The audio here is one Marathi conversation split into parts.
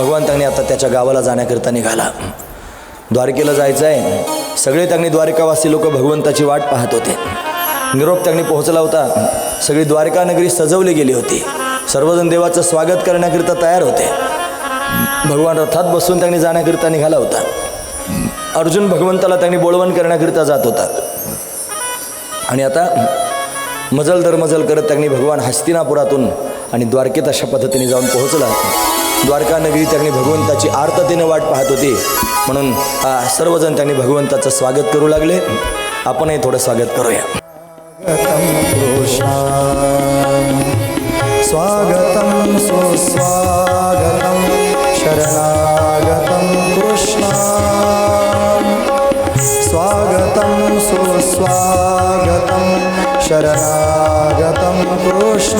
भगवंतांनी आता त्याच्या गावाला जाण्याकरिता निघाला. द्वारकेला जायचं आहे सगळे त्यांनी द्वारकावासी लोक भगवंताची वाट पाहत होते. निरोप त्यांनी पोहोचला होता. सगळी द्वारका नगरी सजवली गेली होती. सर्वजण देवाचं स्वागत करण्याकरिता तयार होते. भगवान रथात बसून त्यांनी जाण्याकरिता निघाला होता. अर्जुन भगवंताला त्यांनी बोलवण करण्याकरिता जात होता. आणि आता मजल दर मजल करत त्यांनी भगवान हस्तिनापुरातून आणि द्वारकेत अशा पद्धतीने जाऊन पोहोचला. द्वारका नगरी त्यांनी भगवंताची आर्ततेने वाट पाहत होती. म्हणून सर्वजण त्यांनी भगवंताचं स्वागत करू लागले. आपणही थोडं स्वागत करूया. स्वागतं सुस्वागतम शरणागतम कृष्ण स्वागतं सुस्वागतम शरणागतम कृष्ण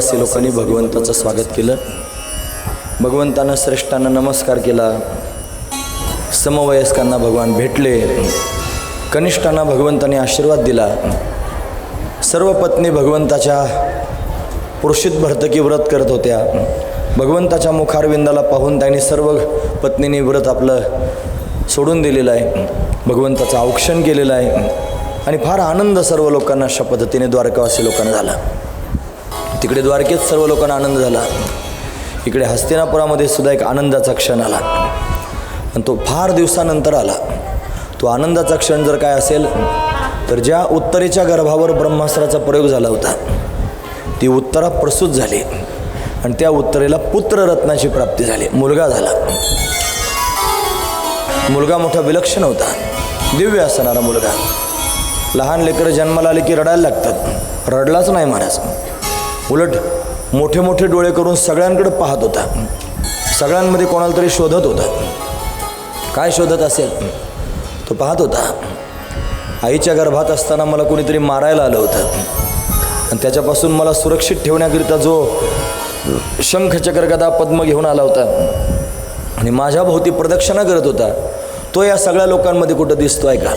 द्वारिकावासी लोकांनी भगवंताचं स्वागत केलं. भगवंतानं श्रेष्ठांना नमस्कार केला. समवयस्कांना भगवान भेटले. कनिष्ठांना भगवंताने आशीर्वाद दिला. सर्व पत्नी भगवंताच्या पुरुषित भर्तकी व्रत करत होत्या. भगवंताच्या मुखारविंदाला पाहून त्यांनी सर्व पत्नीनी व्रत आपलं सोडून दिलेलं आहे. भगवंताचं औक्षण केलेलं आहे. आणि फार आनंद सर्व लोकांना अशा पद्धतीने द्वारकावासी लोकांना झाला. तिकडे द्वारकेत सर्व लोकांना आनंद झाला. इकडे हस्तिनापुरामध्ये सुद्धा एक आनंदाचा क्षण आला. आणि तो फार दिवसानंतर आला. तो आनंदाचा क्षण जर काय असेल तर ज्या उत्तरेच्या गर्भावर ब्रह्मास्त्राचा प्रयोग झाला होता ती उत्तरा प्रसूत झाली आणि त्या उत्तरेला पुत्ररत्नाची प्राप्ती झाली. मुलगा झाला. मुलगा मोठा विलक्षण होता. दिव्य असणारा मुलगा. लहान लेकरं जन्माला आले की रडायला लागतात. रडलाच नाही महाराज. उलट मोठे मोठे डोळे करून सगळ्यांकडे पाहत होता. सगळ्यांमध्ये कोणाला तरी शोधत होता. काय शोधत असेल? तो पाहत होता. आईच्या गर्भात असताना मला कोणीतरी मारायला आलं होतं. आणि त्याच्यापासून मला सुरक्षित ठेवण्याकरिता जो शंखचक्र गदा पद्म घेऊन आला होता. आणि माझ्या भोवती प्रदक्षिणा करत होता. तो या सगळ्या लोकांमध्ये कुठं दिसतो आहे का?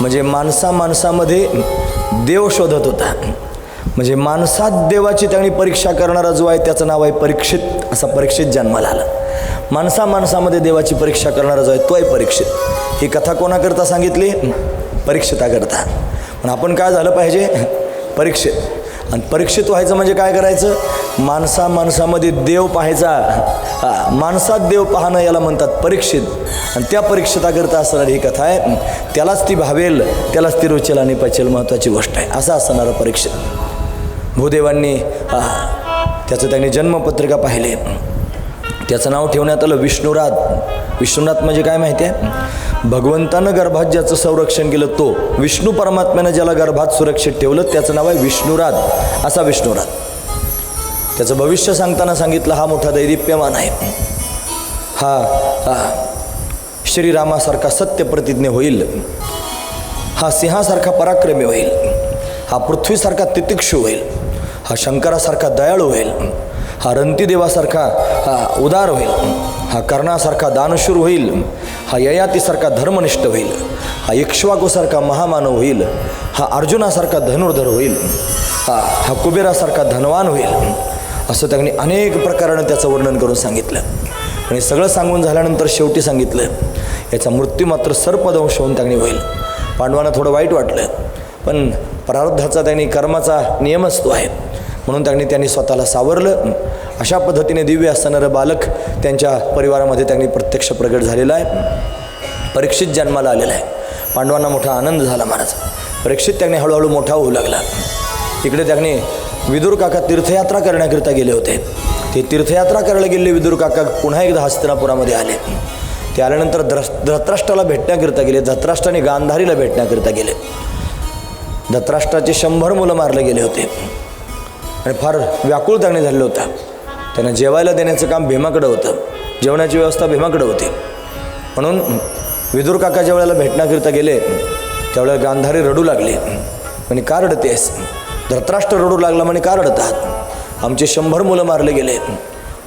म्हणजे माणसा माणसामध्ये देव शोधत होता. म्हणजे माणसात देवाची त्यांनी परीक्षा करणारा जो आहे त्याचं नाव आहे परीक्षित. असा परीक्षित जन्माला आला. माणसा माणसामध्ये देवाची परीक्षा करणारा जो आहे तो आहे परीक्षित. ही कथा कोणाकरता सांगितली? परीक्षिताकरता. पण आपण काय झालं पाहिजे? परीक्षित. आणि परीक्षित व्हायचं म्हणजे काय करायचं? माणसा माणसामध्ये देव पाहायचा. माणसात देव पाहणं याला म्हणतात परीक्षित. आणि त्या परीक्षिताकरता असणारी ही कथा आहे. त्यालाच ती भावेल त्यालाच ती रुचेल आणि पचेल महत्त्वाची गोष्ट आहे. असं असणारं परीक्षित. भूदेवांनी त्याचं त्यांनी जन्मपत्रिका पाहिले. त्याचं नाव ठेवण्यात आलं विष्णुरात विष्णुनाथ म्हणजे काय माहिती आहे? भगवंतानं गर्भात ज्याचं संरक्षण केलं तो विष्णू परमात्म्यानं ज्याला गर्भात सुरक्षित ठेवलं त्याचं नाव आहे विष्णुराध असा विष्णुराध त्याचं भविष्य सांगताना सांगितलं हा मोठा दैदिप्यमान आहे. हा हा श्रीरामासारखा सत्यप्रतिज्ञ होईल. हा सिंहासारखा पराक्रमी होईल. हा पृथ्वीसारखा तितिक्षु होईल. हा शंकरासारखा दयाळू होईल. हा रंतीदेवासारखा हा उदार होईल. हा कर्णासारखा दानशूर होईल. हा ययातीसारखा धर्मनिष्ठ होईल. हा इक्ष्वाकूसारखा महामानव होईल. हा अर्जुनासारखा धनुर्धर होईल. हा हा कुबेरासारखा धनवान होईल. असं त्यांनी अनेक प्रकारानं त्याचं वर्णन करून सांगितलं. आणि सगळं सांगून झाल्यानंतर शेवटी सांगितलं याचा मृत्यू मात्र सर्पदंश होऊन त्यांनी होईल. पांडवांना थोडं वाईट वाटलं पण प्रारब्धाचा त्यांनी कर्माचा नियमच तो आहे. म्हणून त्यांनी त्यांनी स्वतःला सावरलं. अशा पद्धतीने दिव्य असणारं बालक त्यांच्या परिवारामध्ये त्यांनी प्रत्यक्ष प्रगट झालेलं आहे. परीक्षित जन्माला आलेला आहे. पांडवांना मोठा आनंद झाला महाराज. परीक्षित त्यांनी हळूहळू मोठा होऊ लागला. इकडे त्यांनी विदुर काका तीर्थयात्रा करण्याकरिता गेले होते. ते तीर्थयात्रा करायला गेले विदुर काका पुन्हा एकदा हस्तिनापुरामध्ये आले. ते आल्यानंतर द्रस धत्राष्ट्राला भेटण्याकरिता गेले. धत्राष्ट्राने गांधारीला भेटण्याकरिता गेले. धत्राष्ट्राचे शंभर मुलं मारले गेले होते. आणि फार व्याकुळ त्याने झालेलं होतं. त्यांना जेवायला देण्याचं काम भीमाकडं होतं. जेवणाची व्यवस्था भीमाकडं होती. म्हणून विदुर काका ज्या वेळेला भेटण्याकरिता गेले त्यावेळेला गांधारी रडू लागली. म्हणे का रडतेस? धृतराष्ट्र रडू लागला म्हणे का रडतात? आमचे शंभर मुलं मारले गेले.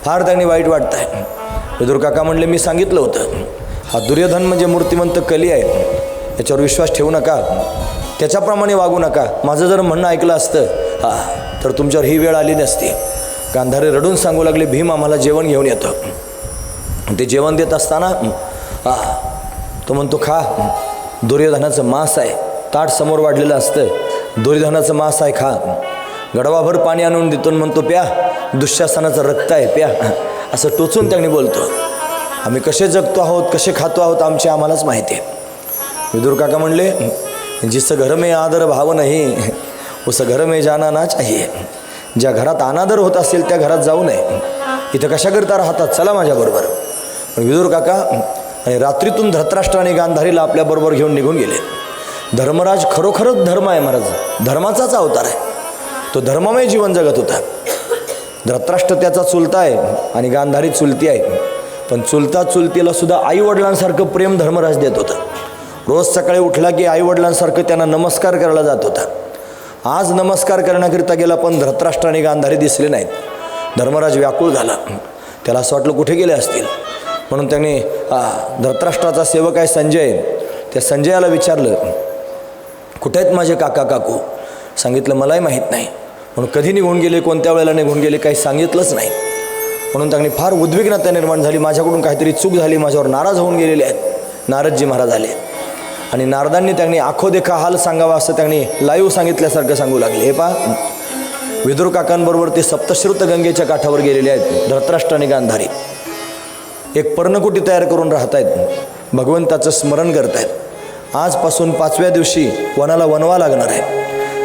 फार त्यांनी वाईट वाटत आहे विदुर काका म्हणले मी सांगितलं होतं. हा दुर्योधन म्हणजे मूर्तिमंत कली आहे. याच्यावर विश्वास ठेवू नका. त्याच्याप्रमाणे वागू नका. माझं जर म्हणणं ऐकलं असतं हां तर तुमच्यावर ही वेळ आली नसती. गांधारे रडून सांगू लागले भीम आम्हाला जेवण घेऊन येतं. ते जेवण देत असताना हा तो म्हणतो खा दुर्योधनाचं मांस आहे ताट समोर वाढलेलं असतं दुर्योधनाचं मांस आहे खा. गडवाभर पाणी आणून देतो म्हणतो प्या दुःशासनाचं रक्त आहे प्या. असं टोचून त्यांनी बोलतो. आम्ही कसे जगतो आहोत कसे खातो आहोत आमची आम्हालाच माहिती आहे. विदुर काका म्हणले जिचं घर में आदर भाव नाही उस घर में जाना ना चाहिए। ज्या घरात अनादर होत असेल त्या घरात जाऊ नये। इथं कशा करता राहतात? चला माझ्याबरोबर. पण विदुर काका आणि रात्रीतून धृतराष्ट्र आणि गांधारीला आपल्याबरोबर घेऊन निघून गेले. धर्मराज खरोखरच धर्म आहे महाराज. धर्माचाच अवतार आहे. तो धर्ममय जीवन जगत होता. धृतराष्ट्र त्याचा चुलता आहे आणि गांधारी चुलती आहे. पण चुलता चुलतीला सुद्धा आई वडिलांसारखं प्रेम धर्मराज देत होता. रोज सकाळी उठला की आई वडिलांसारखं त्यांना नमस्कार करायला जात होता. आज नमस्कार करण्याकरिता गेला पण धर्तराष्ट्राने गांधारी दिसले नाहीत. धर्मराज व्याकुळ झाला. त्याला असं वाटलं कुठे गेले असतील. म्हणून त्यांनी धर्तराष्ट्राचा धृतराष्ट्राचा सेवक आहे संजय. त्या संजयाला विचारलं कुठे आहेत माझे काका काकू? सांगितलं मलाही माहीत नाही. म्हणून कधी निघून गेले कोणत्या वेळेला निघून गेले काही सांगितलंच नाही. म्हणून त्यांनी फार उद्विग्नता निर्माण झाली. माझ्याकडून काहीतरी चूक झाली माझ्यावर नाराज होऊन गेलेले आहेत. नारदजी महाराज आले. आणि नारदांनी त्यांनी आखो देखा हाल सांगावा असं त्यांनी लाईव्ह सांगितल्यासारखं सांगू लागले. हे पहा. विदुर काकांबरोबर ते सप्तश्रुत गंगेच्या काठावर गेलेले आहेत. धृतराष्ट्र आणि गांधारी. एक पर्णकुटी तयार करून राहत आहेत भगवंताचं स्मरण करत आहेत आजपासून पाचव्या दिवशी वनाला वनवा लागणार आहे.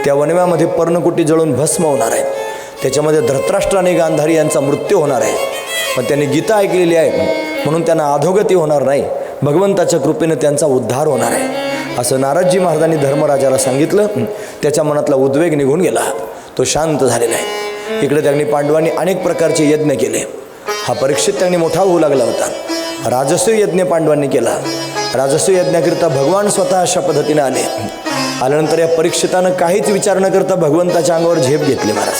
त्या वनव्यामध्ये पर्णकुटी जळून भस्म होणार आहे. त्याच्यामध्ये धृतराष्ट्र आणि गांधारी यांचा मृत्यू होणार आहे. पण त्यांनी गीता ऐकलेली आहे. म्हणून त्यांना अधोगती होणार नाही. भगवंताच्या कृपेनं त्यांचा उद्धार होणार आहे. असं नाराजजी महाराजांनी धर्मराजाला सांगितलं. त्याच्या मनातला उद्वेग निघून गेला. तो शांत झालेला आहे. इकडे त्यांनी पांडवांनी अनेक प्रकारचे यज्ञ केले. हा परीक्षित त्यांनी मोठा होऊ लागला होता. राजस्व यज्ञ पांडवांनी केला. राजस्व यज्ञाकरिता भगवान स्वतः अशा पद्धतीने आले. आल्यानंतर या परीक्षितानं काहीच विचार न करता भगवंताच्या अंगावर झेप घेतली महाराज.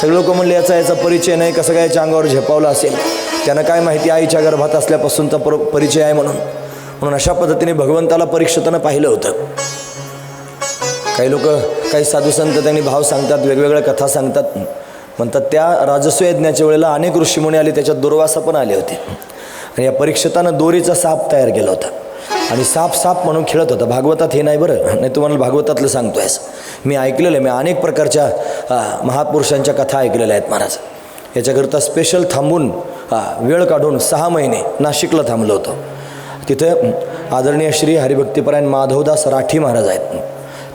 सगळे लोक म्हणले याचा याचा परिचय नाही. कसं काय याच्या अंगावर झेपावला असेल? त्यांना काय माहिती आईच्या गर्भात असल्यापासूनचा पर परिचय आहे म्हणून. म्हणून अशा पद्धतीने भगवंताला परीक्षितानं पाहिलं होतं. काही लोक काही साधू संत त्यांनी भाव सांगतात वेगवेगळ्या कथा सांगतात. म्हणतात त्या राजस्व यज्ञाच्या वेळेला अनेक ऋषीमुनी आले त्याच्यात दुर्वासा पण आले होते. आणि या परीक्षितानं दोरीचा साप तयार केला होता. आणि साप साप म्हणून खेळत होता. भागवतात हे नाही बरं. नाही तुम्हाला भागवतातलं सांगतो आहेस मी ऐकलेलं आहे. मी अनेक प्रकारच्या महापुरुषांच्या कथा ऐकलेल्या आहेत महाराज. याच्याकरता स्पेशल थांबून हा वेळ काढून सहा महिने नाशिकला थांबलो होतो. तिथं आदरणीय श्री हरिभक्तिपरायण माधवदास राठी महाराज आहेत.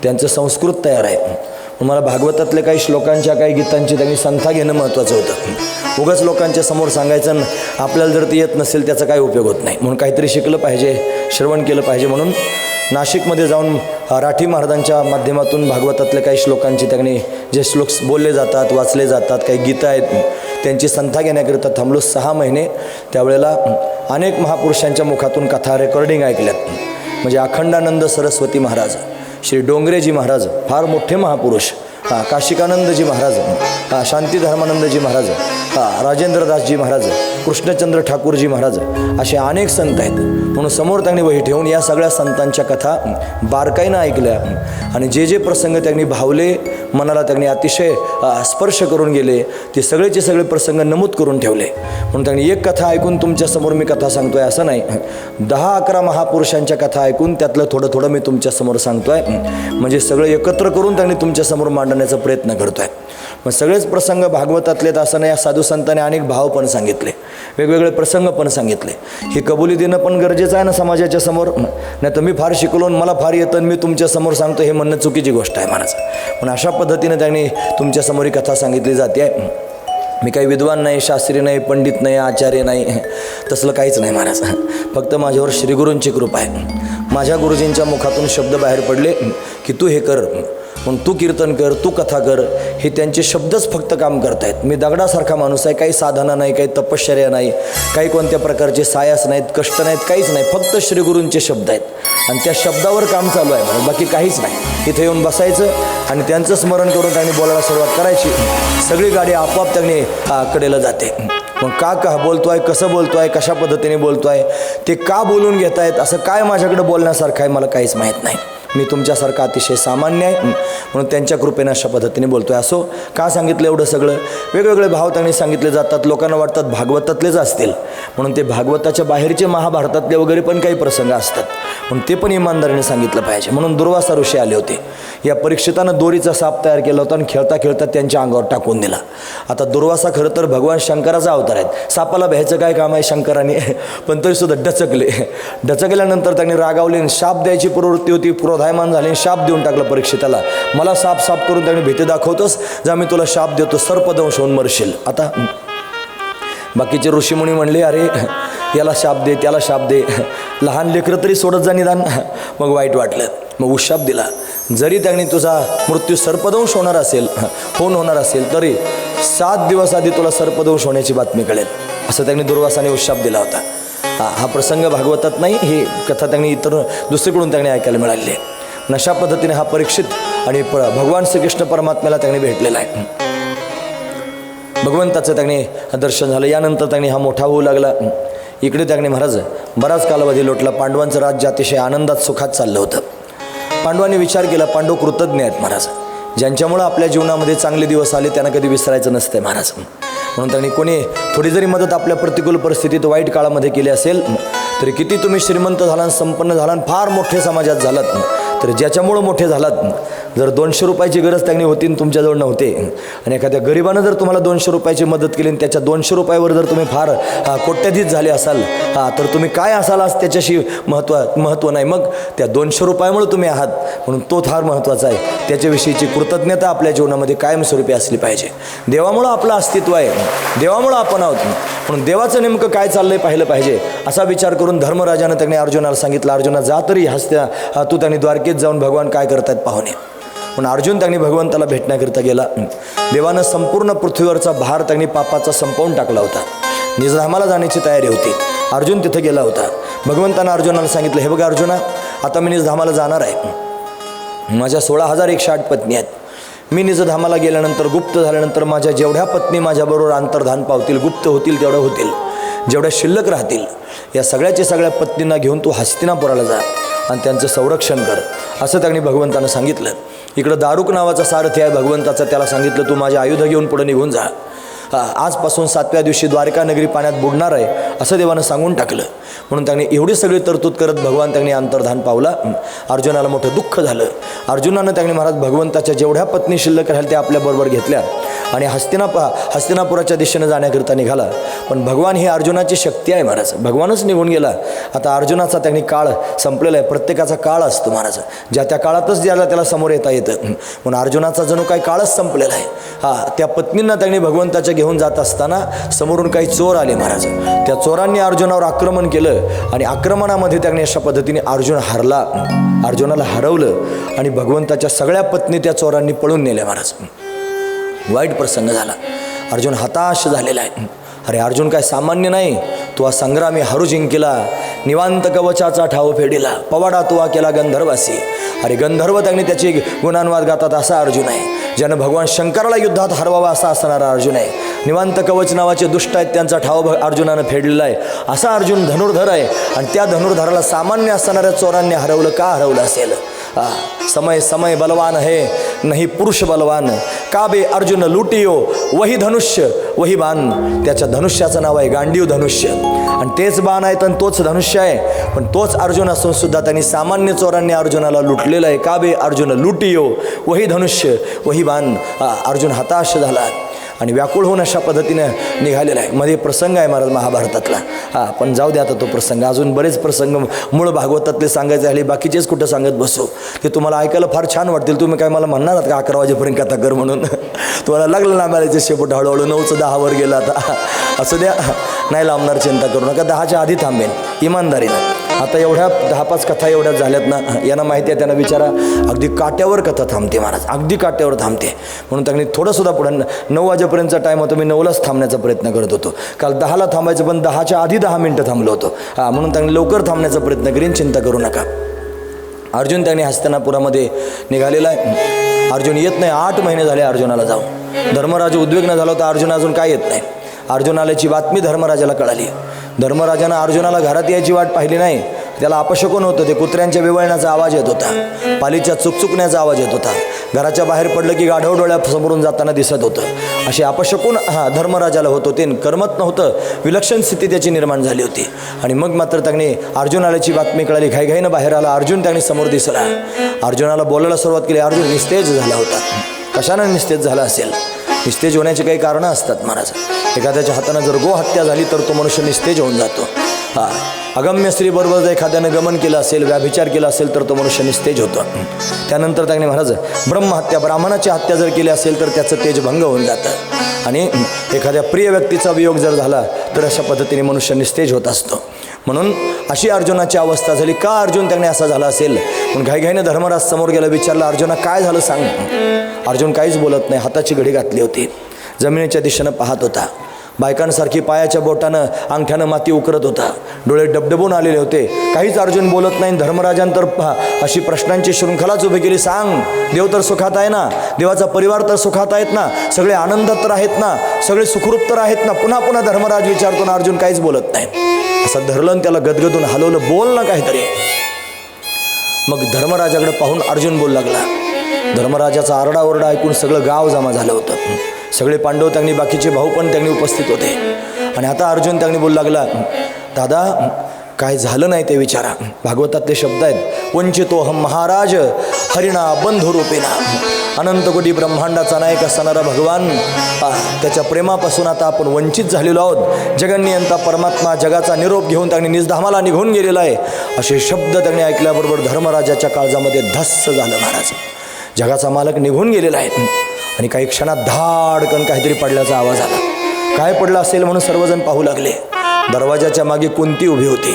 त्यांचं संस्कृत तयार आहे मला भागवतातल्या काही श्लोकांच्या काही गीतांची त्यांनी संथा घेणं महत्त्वाचं होतं. उगाच लोकांच्या समोर सांगायचं आपल्याला जर ते येत नसेल त्याचा काही उपयोग होत नाही. म्हणून काहीतरी शिकलं पाहिजे श्रवण केलं पाहिजे. म्हणून नाशिकमध्ये जाऊन राठी महाराजांच्या माध्यमातून भागवतातल्या काही श्लोकांची त्यांनी जे श्लोक बोलले जातात वाचले जातात काही गीतं आहेत त्यांची संथा घेण्याकरिता थांबलो सहा महिने. त्यावेळेला अनेक महापुरुषांच्या मुखातून कथा रेकॉर्डिंग ऐकल्यात. म्हणजे अखंडानंद सरस्वती महाराज श्री डोंगरेजी महाराज फार मोठे महापुरुष. हां काशिकानंदजी महाराज हां शांती धर्मानंदजी महाराज हां राजेंद्रदासजी महाराज कृष्णचंद्र ठाकूरजी महाराज असे अनेक संत आहेत. म्हणून समोर त्यांनी वही ठेवून या सगळ्या संतांच्या कथा बारकाईनं ऐकल्या आणि जे जे प्रसंग त्यांनी भावले मनाला त्यांनी अतिशय स्पर्श करून गेले ते सगळेचे सगळे प्रसंग नमूद करून ठेवले. म्हणून त्यांनी एक कथा ऐकून तुमच्यासमोर मी कथा सांगतो आहे असं नाही दहा अकरा महापुरुषांच्या कथा ऐकून त्यातलं थोडं थोडं मी तुमच्यासमोर सांगतो आहे म्हणजे सगळं एकत्र करून त्यांनी तुमच्यासमोर मांडण्याचा प्रयत्न करतो आहे मग सगळेच प्रसंग भागवतातलेत असं नाही या साधू संतांनी अनेक भाव पण सांगितले. वेगवेगळे प्रसंग पण सांगितले. हे कबुली देणं पण गरजेचं आहे ना समाजाच्या समोर? नाही तर मी फार शिकलो आणि मला फार येतं आणि मी तुमच्यासमोर सांगतो हे म्हणणं चुकीची गोष्ट आहे महाराज. पण अशा पद्धतीने त्यांनी तुमच्यासमोर ही कथा सांगितली जाते. आहे मी काही विद्वान नाही शास्त्री नाही पंडित नाही आचार्य नाही तसलं काहीच नाही महाराज. फक्त माझ्यावर श्रीगुरूंची कृपा आहे. माझ्या गुरुजींच्या मुखातून शब्द बाहेर पडले की तू हे कर. मग तू कीर्तन कर तू कथा कर हे त्यांचे शब्दच फक्त काम करतायत. मी दगडासारखा माणूस आहे काही साधना नाही काही तपश्चर्या नाही काही कोणत्या प्रकारचे सायास नाहीत कष्ट नाहीत काहीच नाही फक्त श्रीगुरूंचे शब्द आहेत. आणि त्या शब्दावर काम चालू आहे म्हणून बाकी काहीच नाही. इथे येऊन बसायचं आणि त्यांचं स्मरण करून त्यांनी बोलायला सुरुवात करायची. सगळी गाडी आपोआप त्यांनी कडेला जाते. मग का का बोलतो आहे कसं बोलतो आहे कशा पद्धतीने बोलतो आहे ते का बोलून घेत आहेत असं काय माझ्याकडे बोलण्यासारखं आहे मला काहीच माहीत नाही. मी तुमच्यासारखा अतिशय सामान्य आहे म्हणून त्यांच्या कृपेनं अशा पद्धतीने बोलतो आहे असो का सांगितलं एवढं सगळं? वेगवेगळे भाव त्यांनी सांगितले जातात लोकांना वाटतात भागवतातलेच असतील. म्हणून ते भागवताच्या बाहेरचे महाभारतातले वगैरे पण काही प्रसंग असतात. म्हणून ते पण इमानदारीने सांगितलं पाहिजे. म्हणून दुर्वासा ऋषी आले होते. या परीक्षितानं दोरीचा साप तयार केला होता आणि खेळता खेळता त्यांच्या अंगावर टाकून दिला. आता दुर्वासा खरं तर भगवान शंकराचा होता अवतार आहेत. सापाला भ्यायचं काय काम आहे शंकराने? पण तरीसुद्धा डचकले. डचकल्यानंतर त्यांनी रागावले आणि शाप द्यायची प्रवृत्ती होती. क्रोधायमान झाली आणि शाप देऊन टाकला परीक्षिताला मला साप साप करून त्यांनी भीती दाखवतोस जा मी तुला शाप देतो. सर्पदंश होऊन मरशील. आता बाकीचे ऋषीमुनी म्हणले अरे याला शाप दे त्याला शाप दे. लहान लेकरं तरी सोडत जा निदान. मग वाईट वाटलं. मग उशाप दिला. जरी त्यांनी तुझा मृत्यू सर्पदंश होणार असेल होऊन होणार असेल तरी सात दिवस आधी तुला सर्पदोष होण्याची बातमी कळेल. असं त्यांनी दुर्वासाने उशाप दिला होता. हा हा प्रसंग भागवतात नाही ही कथा त्यांनी इतर दुसरीकडून त्यांनी ऐकायला मिळाली आहे. नशा पद्धतीने हा परीक्षित आणि प भगवान श्रीकृष्ण परमात्म्याला त्यांनी भेटलेला आहे. भगवंताचं त्यांनी दर्शन झालं. यानंतर त्यांनी हा मोठा होऊ लागला. इकडे त्यांनी महाराज बराच कालावधी लोटला. पांडवांचं राज्य अतिशय आनंदात सुखात चाललं होतं. पांडवांनी विचार केला पांडव कृतज्ञ आहेत महाराज. ज्यांच्यामुळं आपल्या जीवनामध्ये चांगले दिवस आले त्यांना कधी विसरायचं नसते महाराज. म्हणून त्यांनी कोणी थोडी जरी मदत आपल्या प्रतिकूल परिस्थितीत वाईट काळामध्ये केली असेल तरी किती तुम्ही श्रीमंत झाला संपन्न झाला आणि फार मोठे समाजात झालात. तर ज्याच्यामुळं मोठे झालात जर दोनशे रुपयाची गरज त्यांनी होती आणि तुमच्याजवळ नव्हते आणि एखाद्या गरिबानं जर तुम्हाला दोनशे रुपयाची मदत केली आणि त्याच्या दोनशे रुपयावर जर तुम्ही फार हा, कोट्याधीश झाले असाल हा तर तुम्ही काय असाल आज त्याच्याशी महत्त्व महत्त्व नाही. मग त्या दोनशे रुपयामुळे तुम्ही आहात म्हणून तो फार महत्त्वाचा आहे. त्याच्याविषयीची कृतज्ञता आपल्या जीवनामध्ये कायमस्वरूपी असली पाहिजे. देवामुळं आपलं अस्तित्व आहे. देवामुळं आपण आहोत. म्हणून देवाचं नेमकं काय चाललंय पाहिलं पाहिजे असा विचार करून धर्मराजानं त्यांनी अर्जुनाला सांगितलं अर्जुना जा तरी हसत्या हा, तू त्यांनी द्वारकेत जाऊन भगवान काय करतायत पाहुणे. पण अर्जुन त्यांनी भगवंताला भेटण्याकरिता गेला. देवानं संपूर्ण पृथ्वीवरचा भार त्यांनी पापाचा संपवून टाकला होता. निजधामाला जाण्याची तयारी होती. अर्जुन तिथे गेला होता. भगवंतानं अर्जुनाला सांगितलं हे बघा अर्जुना आता मी निजधामाला जाणार आहे. माझ्या सोळा हजार एकशे आठ पत्नी आहेत. मी निजधामाला गेल्यानंतर गुप्त झाल्यानंतर माझ्या जेवढ्या पत्नी माझ्याबरोबर अंतर्धान पावतील गुप्त होतील तेवढ्या होतील. जेवढ्या शिल्लक राहतील या सगळ्याच्या सगळ्या पत्नींना घेऊन तू हस्तिनापुराला जा. आणि त्यांचं संरक्षण कर. असं त्यांनी भगवंतानं सांगितलं. इकडं दारुक नावाचा सारथी आहे भगवंताचा त्याला सांगितलं तू माझे आयुध घेऊन पुढे निघून जा. आजपासून सातव्या दिवशी द्वारका नगरी पाण्यात बुडणार आहे असं देवानं सांगून टाकलं. म्हणून त्यांनी एवढी सगळी तरतूद करत भगवान त्यांनी अंतर्धान पावला. अर्जुनाला मोठं दुःख झालं. अर्जुनानं त्यांनी महाराज भगवंताच्या जेवढ्या पत्नी शिल्लक राहिल्या त्या आपल्याबरोबर घेतल्या. आणि हस्तिनापा हस्तिनापुराच्या दिशेनं जाण्याकरिता निघाला. पण भगवान ही अर्जुनाची शक्ती आहे महाराज. भगवानच निघून गेला. आता अर्जुनाचा त्यांनी काळ संपलेला आहे. प्रत्येकाचा काळ असतो महाराज. ज्या त्या काळातच ज्याला त्याला समोर येता येतं. म्हणून अर्जुनाचा जणू काही काळच संपलेला आहे. हा त्या पत्नींना त्यांनी भगवंताच्या घेऊन जात असताना समोरून काही चोर आले महाराज. त्या चोरांनी अर्जुनावर आक्रमण केलं आणि आक्रमणामध्ये त्याने अशा पद्धतीने अर्जुन हरला. अर्जुनाला हरवलं आणि भगवंताच्या सगळ्या पत्नी त्या चोरांनी पळून नेल्या महाराज. वाईट प्रसंग झाला. अर्जुन हताश झालेला आहे. अरे अर्जुन काय सामान्य नाही. तू हा संग्रामी हरू जिंकिला निवांत कवचाचा ठाव फेडिला पवाडा तुवा केला गंधर्वासी. अरे गंधर्व त्यांनी त्याची गुणांवाद गातात असा अर्जुन आहे. ज्यानं भगवान शंकराला युद्धात हरवावा असा असणारा अर्जुन आहे. निवांत कवच नावाचे दुष्ट आहेत त्यांचा ठाव अर्जुनानं फेडलेला आहे. असा अर्जुन धनुर्धर आहे आणि त्या धनुर्धराला सामान्य असणाऱ्या चोरांनी हरवलं. का हरवलं असेल? समय समय बलवान है नाही पुरुष बलवान. का बे अर्जुन लुटियो? वही धनुष्य वही बाण. त्याच्या धनुष्याचं नाव आहे गांडीव धनुष्य. आणि तेच बाण आहे तर तोच धनुष्य आहे. पण तोच अर्जुन असून सुद्धा त्यांनी सामान्य चोरांनी अर्जुनाला लुटलेलं आहे. का बे अर्जुन लुटियो? वही धनुष्य वही बाण. अर्जुन हताश झाला. आणि व्याकुळ होऊन अशा पद्धतीनं निघालेला आहे. मध्ये प्रसंग आहे महाराज महाभारतातला. हा पण जाऊ द्या आता तो प्रसंग. अजून बरेच प्रसंग मूळ भागवतातले सांगायचे झाले बाकीचेच कुठं सांगत बसू? ते तुम्हाला ऐकायला फार छान वाटतील. तुम्ही काय मला म्हणणार आहात का अकरा वाजेपर्यंत कथा कर म्हणून? तुम्हाला लागलं लांबायचे शेपूट हळूहळू? नऊचं दहावर गेलं आता. असं द्या. नाही लांबणार चिंता करू नका. दहाच्या आधी थांबेन. इमानदारीनं. आता एवढ्या दहा पाच कथा एवढ्या झाल्यात ना यांना माहिती आहे त्यांना विचारा. अगदी काट्यावर कथा थांबते महाराज अगदी काट्यावर थांबते. म्हणून त्यांनी थोडंसुद्धा पुढं नऊ वाजेपर्यंतचा टाईम होतो मी नऊलाच थांबण्याचा प्रयत्न करत होतो. काल दहाला थांबायचं पण दहाच्या आधी दहा मिनटं थांबलो होतो. हां म्हणून त्यांनी लवकर थांबण्याचा प्रयत्न करीन चिंता करू नका. अर्जुन त्यांनी हस्तिनापुरामध्ये निघालेला आहे. अर्जुन येत नाही आठ महिने झाले अर्जुनाला जाऊन. धर्मराज उद्विग्न झाला होता अर्जुन अजून काय येत नाही. अर्जुन आल्याची बातमी धर्मराजाला कळाली. धर्मराजानं अर्जुनाला घरात यायची वाट पाहिली नाही. त्याला अपशकून होतं. ते कुत्र्यांच्या विवळण्याचा आवाज येत होता. पालीच्या चुकचुकण्याचा आवाज येत होता. घराच्या बाहेर पडलं की गाढव डोळ्यासमोरून जाताना दिसत होतं. असे अपशकून हा धर्मराजाला होत होते आणि करमत नव्हतं. विलक्षण स्थिती त्याची निर्माण झाली होती. आणि मग मात्र त्यांनी अर्जुन आल्याची बातमी कळाली. घाईघाईनं बाहेर आला. अर्जुन त्यांनी समोर दिसला. अर्जुनाला बोलायला सुरुवात केली. अर्जुन निस्तेज झाला होता. कशानं निस्तेज झाला असेल? निस्तेज होण्याची काही कारणं असतात महाराज. एखाद्याच्या हातानं जर गो हत्या झाली तर तो मनुष्य निस्तेज होऊन जातो. हा. अगम्य स्त्रीबरोबर जर एखाद्यानं गमन केलं असेल व्याभिचार केला असेल तर तो मनुष्य निस्तेज होतो. त्यानंतर त्याने महाराज ब्रह्महत्या ब्राह्मणाची हत्या जर केली असेल तर त्याचं तेज भंग होऊन जातं. आणि एखाद्या प्रिय व्यक्तीचा वियोग जर झाला तर अशा पद्धतीने मनुष्य निस्तेज होत असतो. म्हणून अशी अर्जुनाची अवस्था झाली. का अर्जुन त्याने असा झाला असेल? पण घाईघाईनं धर्मराज समोर गेला विचारलं अर्जुना काय झालं सांग? अर्जुन काहीच बोलत नाही. हाताची घडी घातली होती. जमिनीच्या दिशेनं पाहत होता. बायकांसारखी पायाच्या बोटानं अंगठ्यानं माती उकरत होता. डोळे डबडबून आलेले होते. काहीच अर्जुन बोलत नाही धर्मराजांतर पहा. अशी प्रश्नांची शृंखलाच उभी केली. सांग देव तर सुखात आहे ना? देवाचा परिवार तर सुखात आहेत ना? सगळे आनंदात तर आहेत ना? सगळे सुखरूप तर आहेत ना? पुन्हा पुन्हा धर्मराज विचारतो ना अर्जुन काहीच बोलत नाही. असं धरलं त्याला गदगदून हलवलं. बोल ना काहीतरी. मग धर्मराजाकडे पाहून अर्जुन बोलू लागला. धर्मराजाचा आरडाओरडा ऐकून सगळं गाव जमा झालं होतं. सगळे पांडव त्यांनी बाकीचे भाऊ पण त्यांनी उपस्थित होते. आणि आता अर्जुन त्यांनी बोलू लागला दादा काय झालं नाही ते विचारा. भागवतातले शब्द आहेत वंचितो हम महाराज हरिणा बंधुरूपेना अनंत कोटी ब्रह्मांडाचा नायक असणारा भगवान त्याच्या प्रेमापासून आता आपण वंचित झालेलो आहोत. जगन्नियंता परमात्मा जगाचा निरोप घेऊन त्यांनी निजधामाला निघून गेलेला आहे. असे शब्द त्यांनी ऐकल्याबरोबर धर्मराजाच्या काळजामध्ये धस्स झालं महाराज. जगाचा मालक निघून गेलेला आहे. आणि काही क्षणात धाडकन काहीतरी पडल्याचा आवाज आला. काय पडलं असेल म्हणून सर्वजण पाहू लागले. दरवाजाच्या मागे कुंती उभी होती.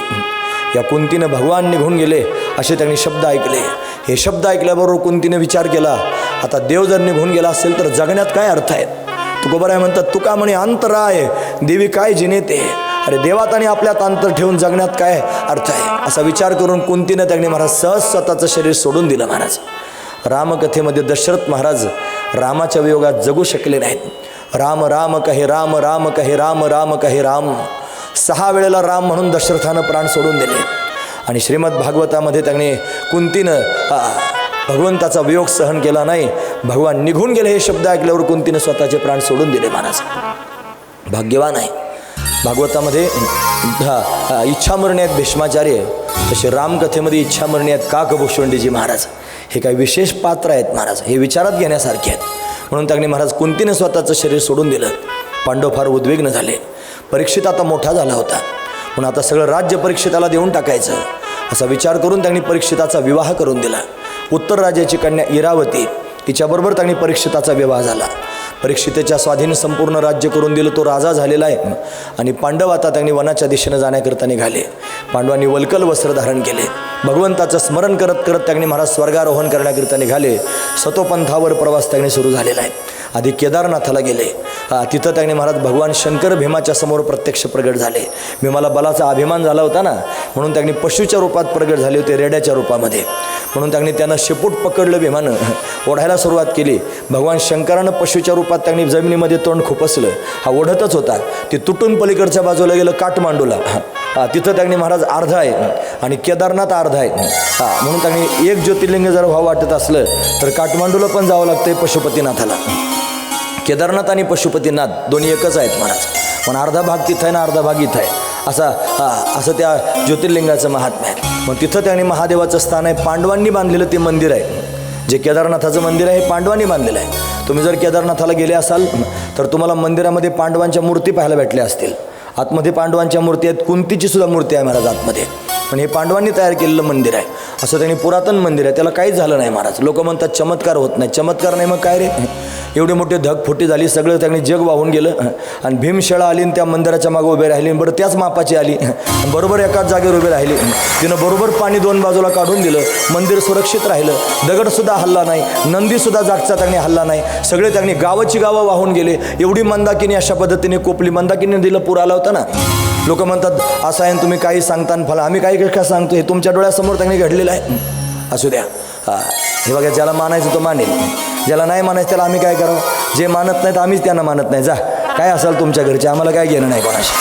या कुंतीनं भगवान निघून गेले असे त्यांनी शब्द ऐकले. हे शब्द ऐकल्याबरोबर कुंतीने विचार केला आता देव जर निघून गेला असेल तर जगण्यात काय अर्थ आहे? तुकोबराय म्हणतात तुका म्हणे अंतराय देवी काय जिनेते? अरे देवात आणि आपल्यात अंतर ठेवून जगण्यात काय अर्थ आहे? असा विचार करून कुंतीनं त्यांनी महाराज सहज स्वतःचं शरीर सोडून दिलं महाराज. रामकथेमध्ये दशरथ महाराज रामाच्या वियोगात जगू शकले नाहीत. राम राम कहे राम राम कहे राम राम कहे राम. सहा वेळेला राम म्हणून दशरथानं प्राण सोडून दिले. आणि श्रीमद भागवतामध्ये त्यांनी कुंतीनं भगवंताचा वियोग सहन केला नाही. भगवान निघून गेले हे शब्द ऐकल्यावर कुंतीनं स्वतःचे प्राण सोडून दिले महाराज. भाग्यवान आहे. भागवतामध्ये इच्छामरणी इच्छा आहेत भीष्माचार्य. तसे रामकथेमध्ये इच्छामरणी आहेत काकभूषवंडीजी महाराज. हे काही विशेष पात्र आहेत महाराज हे विचारात घेण्यासारखे आहेत. म्हणून त्यांनी महाराज कुंतीने स्वतःचं शरीर सोडून दिलं. पांडव फार उद्विग्न झाले. परीक्षित आता मोठा झाला होता. पण आता सगळं राज्य परीक्षिताला देऊन टाकायचं. असा विचार करून त्यांनी परीक्षिताचा विवाह करून दिला. उत्तर राज्याची कन्या इरावती तिच्याबरोबर त्यांनी परीक्षिताचा विवाह झाला. परीक्षितेच्या स्वाधीन संपूर्ण राज्य करून दिलं तो राजा झालेला आहे. आणि पांडव आता त्यांनी वनाच्या दिशेनं जाण्याकरता निघाले. पांडवांनी वलकल वस्त्र धारण केले. भगवंताचं स्मरण करत करत त्यांनी महाराज स्वर्गारोहण करण्याकरिता निघाले. सतोपंथावर प्रवास त्यांनी सुरू झालेला आहे. आधी केदारनाथाला गेले. तिथं त्यांनी महाराज भगवान शंकर भीमाच्या समोर प्रत्यक्ष प्रगट झाले. भीमाला बलाचा अभिमान झाला होता ना? म्हणून त्यांनी पशूच्या रूपात प्रगट झाले होते रेड्याच्या रूपामध्ये. म्हणून त्यांनी त्यांना शेपूट पकडलं भीमानं. ओढायला सुरुवात केली. भगवान शंकरानं पशूच्या रूपात त्यांनी जमिनीमध्ये तोंड खुपसलं. हा ओढतच होता. ते तुटून पलीकडच्या बाजूला गेलं काठमांडूला. तिथं त्यांनी महाराज अर्धा आहे. आणि केदारनाथ अर्धा आहे हा म्हणून त्यांनी एक ज्योतिर्लिंग जर व्हावं वाटत असलं तर काठमांडूला पण जावं लागतंय पशुपतीनाथाला. केदारनाथ आणि पशुपतीनाथ दोन्ही एकच आहेत महाराज. पण अर्धा भाग तिथं आहे ना अर्धा भाग इथं आहे. असा हा, असं त्या ज्योतिर्लिंगाचं महात्म्य आहे. मग तिथं त्यांनी महादेवाचं स्थान आहे पांडवांनी बांधलेलं ते मंदिर आहे. जे केदारनाथाचं मंदिर आहे हे पांडवांनी बांधलेलं आहे. तुम्ही जर केदारनाथाला गेले असाल तर तुम्हाला मंदिरामध्ये पांडवांच्या मूर्ती पाहायला भेटल्या असतील. आतमध्ये पांडवांच्या मूर्ती आहेत कुंतीची सुद्धा मूर्ती आहे महाराज आतमध्ये. पण हे पांडवांनी तयार केलेलं मंदिर आहे. असं त्यांनी पुरातन मंदिर आहे. त्याला काहीच झालं नाही महाराज. लोक म्हणतात चमत्कार होत नाही. चमत्कार नाही मग काय रे? एवढे मोठे धगफुटी झाली सगळं त्यांनी जग वाहून गेलं. आणि भीमशाळा आली आणि त्या मंदिराच्या मागे उभे राहिली. बरं त्याच मापाची आली. बरोबर एकाच जागेवर उभे राहिली. तिनं बरोबर पाणी दोन बाजूला काढून दिलं. मंदिर सुरक्षित राहिलं. दगडसुद्धा हल्ला नाही. नंदीसुद्धा जागचा त्यांनी हल्ला नाही. सगळे त्यांनी गावाची गावं वाहून गेले. एवढी मंदाकिनी अशा पद्धतीने कोपली. मंदाकिनी दिलं पूर आला होता ना? लोक म्हणतात असं आहे आणि तुम्ही काही सांगता आणि फला. आम्ही काही काय सांगतो हे तुमच्या डोळ्यासमोर त्यांनी घडलेलं आहे. असू द्या. हां हे बघा ज्याला मानायचं तो मानेल. ज्याला नाही मानायचं त्याला आम्ही काय करावं? जे मानत नाहीत आम्हीच त्यांना मानत नाही. जा काय असाल तुमच्या घरचे? आम्हाला काय घेणं नाही कोणाशी?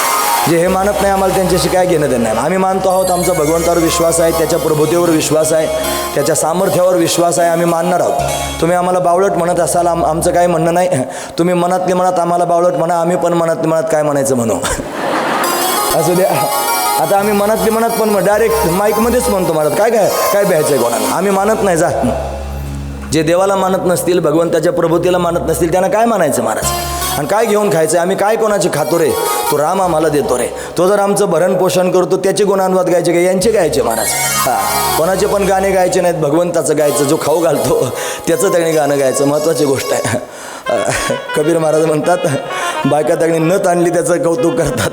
जे हे मानत नाही आम्हाला त्यांच्याशी काय घेणं देणं नाही. आम्ही मानतो आहोत आमचा भगवंतावर विश्वास आहे त्याच्या प्रभुतेवर विश्वास आहे त्याच्या सामर्थ्यावर विश्वास आहे आम्ही मानणार आहोत. तुम्ही आम्हाला बावळट म्हणत असाल आम आमचं काय म्हणणं नाही. तुम्ही मनातले मनात आम्हाला बावळट म्हणा आम्ही पण मनातले मनात काय म्हणायचं म्हणू? असू द्या आता आम्ही मनातली मनात पण मग डायरेक्ट माईकमध्येच म्हणतो म्हणत काय काय काय प्यायचं आहे कोणाला? आम्ही मानत नाही जा. जे देवाला मानत नसतील भगवंताच्या प्रभुतीला मानत नसतील त्यांना काय मानायचं महाराज? आणि काय घेऊन खायचं आम्ही काय कोणाचे खातो रे? तो राम आम्हाला देतो रे. तो जर आमचं भरण पोषण करतो त्याचे गुणानुवाद गायचे का? यांचे गायचे महाराज. हां कोणाचे पण गाणे गायचे नाहीत भगवंताचं गायचं जो खाऊ घालतो त्याचं त्याने गाणं गायचं. महत्त्वाची गोष्ट आहे. कबीर महाराज म्हणतात बायका त्याने नथ आणली त्याचं कौतुक करतात.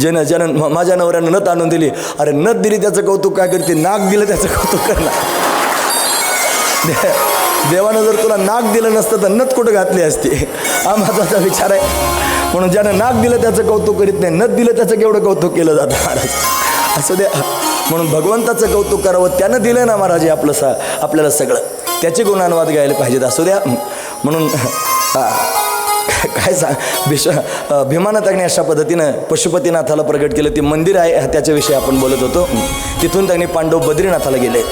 ज्यानं ज्यानं माझ्या नवऱ्यानं नथ आणून दिली अरे नथ दिली त्याचं कौतुक काय करते? नाक दिलं त्याचं कौतुक करणार. दे- देवानं जर तुला नाक दिलं नसतं तर नथ कुठं घातली असती? हा महत्त्वाचा विचार आहे. म्हणून ज्यानं नाक दिलं त्याचं कौतुक करीत नाही. नथ दिलं त्याचं केवढं कौतुक केलं जातं महाराज? असं द्या. म्हणून भगवंताचं कौतुक करावं त्यानं दिलं ना महाराज आपलं सा आपल्याला सगळं. त्याचे गुणानुवाद गायला पाहिजेत असू द्या. म्हणून काय सांग विश्व भीमानाथांनी अशा पद्धतीनं पशुपतीनाथाला प्रगट केलं. ते मंदिर आहे त्याच्याविषयी आपण बोलत होतो. तिथून त्यांनी पांडव बद्रीनाथाला गेले.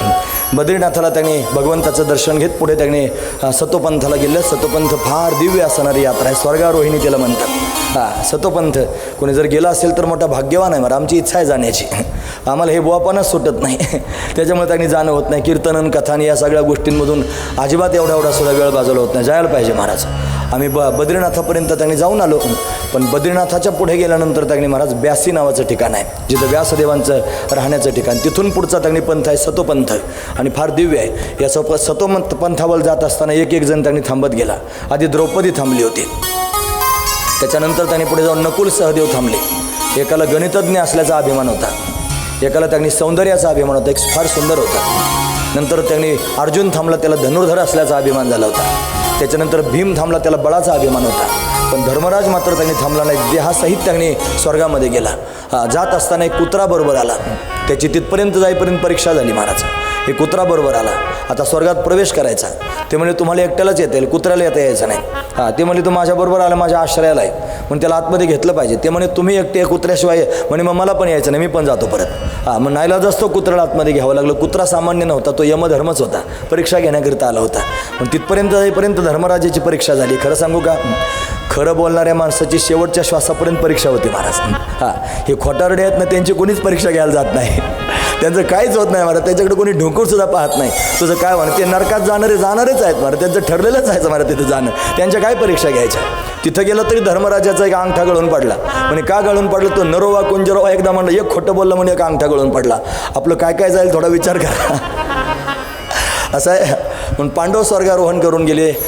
बद्रीनाथाला त्यांनी भगवंताचं दर्शन घेत पुढे त्यांनी सतोपंथाला गेलं. सतोपंथ फार दिव्य असणारी यात्रा आहे. स्वर्गारोहिणी त्याला म्हणतात. हां सतोपंथ कोणी जर गेला असेल तर मोठा भाग्यवान आहे मला आमची इच्छा आहे जाण्याची. आम्हाला हे बुवापणच सुटत नाही. त्याच्यामुळे त्यांनी जाणं होत नाही. कीर्तनन कथान या सगळ्या गोष्टींमधून अजिबात एवढा एवढा सुद्धा वेळ बाजवला होत नाही. जायला पाहिजे महाराज. आम्ही ब बद्रीनाथापर्यंत त्यांनी जाऊन आलो. पण बद्रीनाथाच्या पुढे गेल्यानंतर त्यांनी महाराज ब्यासी नावाचं ठिकाण आहे. जिथं व्यासदेवांचं राहण्याचं ठिकाण. तिथून पुढचा त्यांनी पंथ आहे सतोपंथ. आणि फार दिव्य आहे. या सप सतोमंत पंथावर जात असताना एक एक जण त्यांनी थांबत गेला. आधी द्रौपदी थांबली होती. त्याच्यानंतर त्यांनी पुढे जाऊन नकुल सहदेव थांबले. एकाला गणितज्ञ असल्याचा अभिमान होता. एकाला त्यांनी सौंदर्याचा अभिमान होता. एक फार सुंदर होता. नंतर त्यांनी अर्जुन थांबला त्याला धनुर्धर असल्याचा अभिमान झाला होता. त्याच्यानंतर भीम थांबला त्याला बळाचा अभिमान होता. पण धर्मराज मात्र त्यांनी थांबला नाही. देहासहित त्यांनी स्वर्गामध्ये गेला. हा, जात असताना एक कुत्रा बरोबर आला. त्याची तिथपर्यंत जाईपर्यंत परीक्षा झाली महाराज. हे कुत्रा बरोबर आला. आता स्वर्गात प्रवेश करायचा. ते म्हणजे तुम्हाला एकट्यालाच येता येईल. कुत्र्याला येता यायचं नाही. हां ते म्हणजे तू माझ्याबरोबर आला माझ्या आश्रयाला आहे म्हणून त्याला आतमध्ये घेतलं पाहिजे. ते म्हणे तुम्ही एकटे कुत्र्याशिवाय. म्हणे मग मला पण यायचं नाही मी पण जातो परत. हां मग नाहीला असतो कुत्र्याला आतमध्ये घ्यावं लागलं. कुत्रा सामान्य नव्हता तो यमधर्मच होता. परीक्षा घेण्याकरिता आला होता. पण तिथपर्यंत जाईपर्यंत धर्मराजाची परीक्षा झाली. खरं सांगू का? खरं बोलणाऱ्या माणसाची शेवटच्या श्वासापर्यंत परीक्षा होती महाराज. हां हे खोटारडे आहेत ना त्यांची कोणीच परीक्षा घ्यायला जात नाही. त्यांचं काहीच होत नाही महाराज. त्याच्याकडे कोणी ढोकून सुद्धा पाहत नाही. तुझं काय म्हणा ते नरकात जाणारे जाणारेच आहेत महाराज. त्यांचं ठरलेलंच आहे महाराज तिथं जाणं. त्यांच्या काय परीक्षा घ्यायच्या? तिथं गेलं तरी धर्मराजाचा एक अंगठा गळून पडला. म्हणे का गळून पडला तो? नरोवा कुंजरोवा? एकदा म्हणलं एक खोटं बोललं म्हणून एक अंगठा गळून पडला. आपलं काय काय जाईल थोडा विचार करा. असं आहे. म्हणून पांडव स्वर्गारोहण करून गेले.